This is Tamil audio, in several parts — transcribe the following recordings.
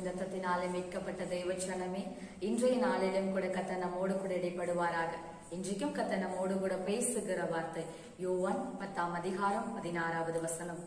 அழைக்கப்பட்ட தெய்வச்சனமே இன்றைய நாளிலும் கூட கத்த நம்மோடு கூட இடைப்படுவாராக. இன்றைக்கும் கத்த நம்மோடு கூட பேசுகிற வார்த்தை யோவான் பத்தாம் அதிகாரம் பதினாறாவது வசனம்.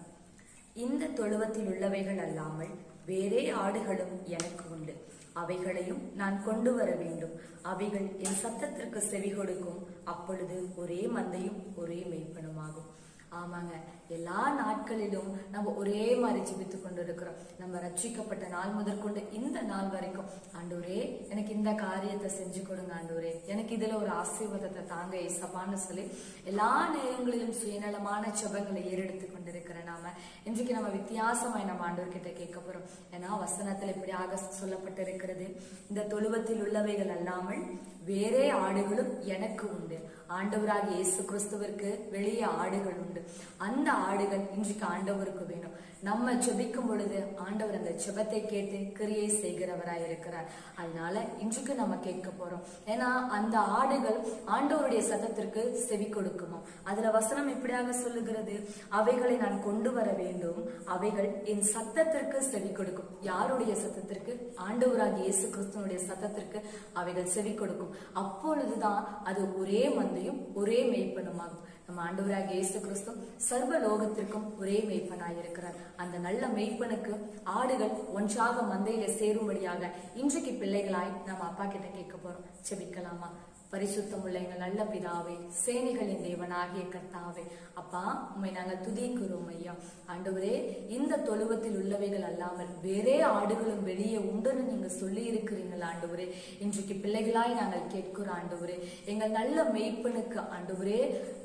இந்த தொழுவத்தில் உள்ளவைகள் அல்லாமல் வேறே ஆடுகளும் எனக்கு உண்டு. அவைகளையும் நான் கொண்டு வர வேண்டும். அவைகள் என் சத்தத்திற்கு செவி கொடுக்கும். அப்பொழுது ஒரே மந்தையும் ஒரே மெய்ப்பனுமாகும். ஆமாங்க. எல்லா நாட்களிலும் நம்ம ஒரே மாதிரி ஜெபித்து கொண்டு இருக்கிறோம் நம்ம ரட்சிக்கப்பட்ட நாள் முதற்கொண்டு இந்த நாள் வரைக்கும் ஆண்டவரே எனக்கு இந்த காரியத்தை செஞ்சு கொடுங்க ஆண்டூரே எனக்கு இதுல ஒரு ஆசீர்வாதத்தை தாங்க ஏசப்பான்னு சொல்லி எல்லா நேரங்களிலும் சுயநலமான ஜெபங்களை ஏறெடுத்து கொண்டிருக்கிற நாம. இன்றைக்கு நம்ம வித்தியாசமாய் நம்ம ஆண்டவர்கிட்ட கேட்க போறோம். ஏன்னா வசனத்தில் இப்படியாக சொல்லப்பட்டிருக்கிறது. இந்த தொழுவத்தில் உள்ளவைகள் அல்லாமல் வேறே ஆடுகளும் எனக்கு உண்டு. ஆண்டவராக இயேசு கிறிஸ்துவிற்கு வெளியே ஆடுகள் உண்டு. அந்த ஆடுகள் இன்றைக்கு ஆண்டவருக்கு வேணும். நம்ம ஜெபிக்கும் பொழுது ஆண்டவர் அந்த ஜெபத்தை கேட்டு கிரியை செய்கிறவராய் இருக்கிறார். அதனால இன்றைக்கு நம்ம கேட்க போறோம். ஏன்னா அந்த ஆடுகள் ஆண்டவருடைய சத்தத்திற்கு செவி கொடுக்குமா? அதுல வசனம் இப்படியாக சொல்லுகிறது? அவைகளை நான் கொண்டு வர வேண்டும். அவைகள் என் சத்தத்திற்கு செவி கொடுக்கும். யாருடைய சத்தத்திற்கு? ஆண்டவராக இயேசு கிறிஸ்தனுடைய சத்தத்திற்கு அவைகள் செவி கொடுக்கும். அப்பொழுதுதான் அது ஒரே மந்தையும் ஒரே மெய்ப்பனுமாகும். நம்ம ஆண்டவராக இயேசு கிறிஸ்து சர்வ லோகத்திற்கும் ஒரே மெய்ப்பனாய் இருக்கிறார் அந்த நல்ல மெய்ப்பனுக்கு ஆடுகள் ஒன்றாக மந்தையில சேரும்படியாக இன்றைக்கு பிள்ளைகளாய் நம்ம அப்பா கிட்ட கேட்க போறோம். செபிக்கலாமா? பரிசுத்தம் உள்ள எங்கள் நல்ல பிதாவே சேனைகளின் தேவனாகிய கர்த்தாவே அப்பா உண்மை நாங்கள் துதிக்கிறோம் ஐயா. ஆண்டவரே இந்த தொழுவத்தில் உள்ளவைகள் அல்லாமல் வேறே ஆடுகளும் வெளியே உண்டுன்னு நீங்க சொல்லி இருக்கிறீங்கள் ஆண்டவரே. இன்றைக்கு பிள்ளைகளாய் நாங்கள் கேட்கிறோம் ஆண்டவரே எங்கள் நல்ல மெய்ப்பனுக்கு ஆண்டவரே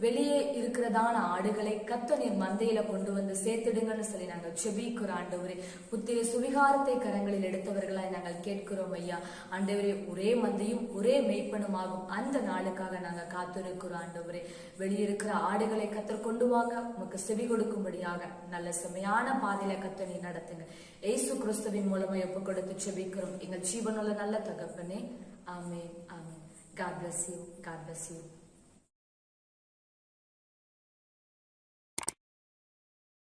வெளியே இருக்கிறதான ஆடுகளை கத்த நீர் மந்தையில கொண்டு வந்து சேர்த்துடுங்கன்னு சொல்லி நாங்கள் செபிக்கிறோம் ஆண்டவரே. புத்திர சுவிகாரத்தை கரங்களில் எடுத்தவர்களாய் நாங்கள் கேட்கிறோம் ஐயா. ஆண்டவரே ஒரே மந்தையும் ஒரே மெய்ப்பனுமாகும். அந்த நாளுக்காக நாங்க காத்திருக்கிறோம் ஆண்டவரே. வெளியிருக்கிற ஆடுகளை கத்தர் கொண்டு வாங்க. உமக்கு செவி கொடுக்கும்படியாக நல்ல செமையான பாதையில கத்த நீ நடத்துங்க. ஏசு கிறிஸ்துவின் மூலமா ஒப்பு கொடுத்து செபிக்கிறோம். எங்கள் ஜீவனுள்ள நல்ல தகப்பனே. ஆமே ஆமே God bless you God bless you.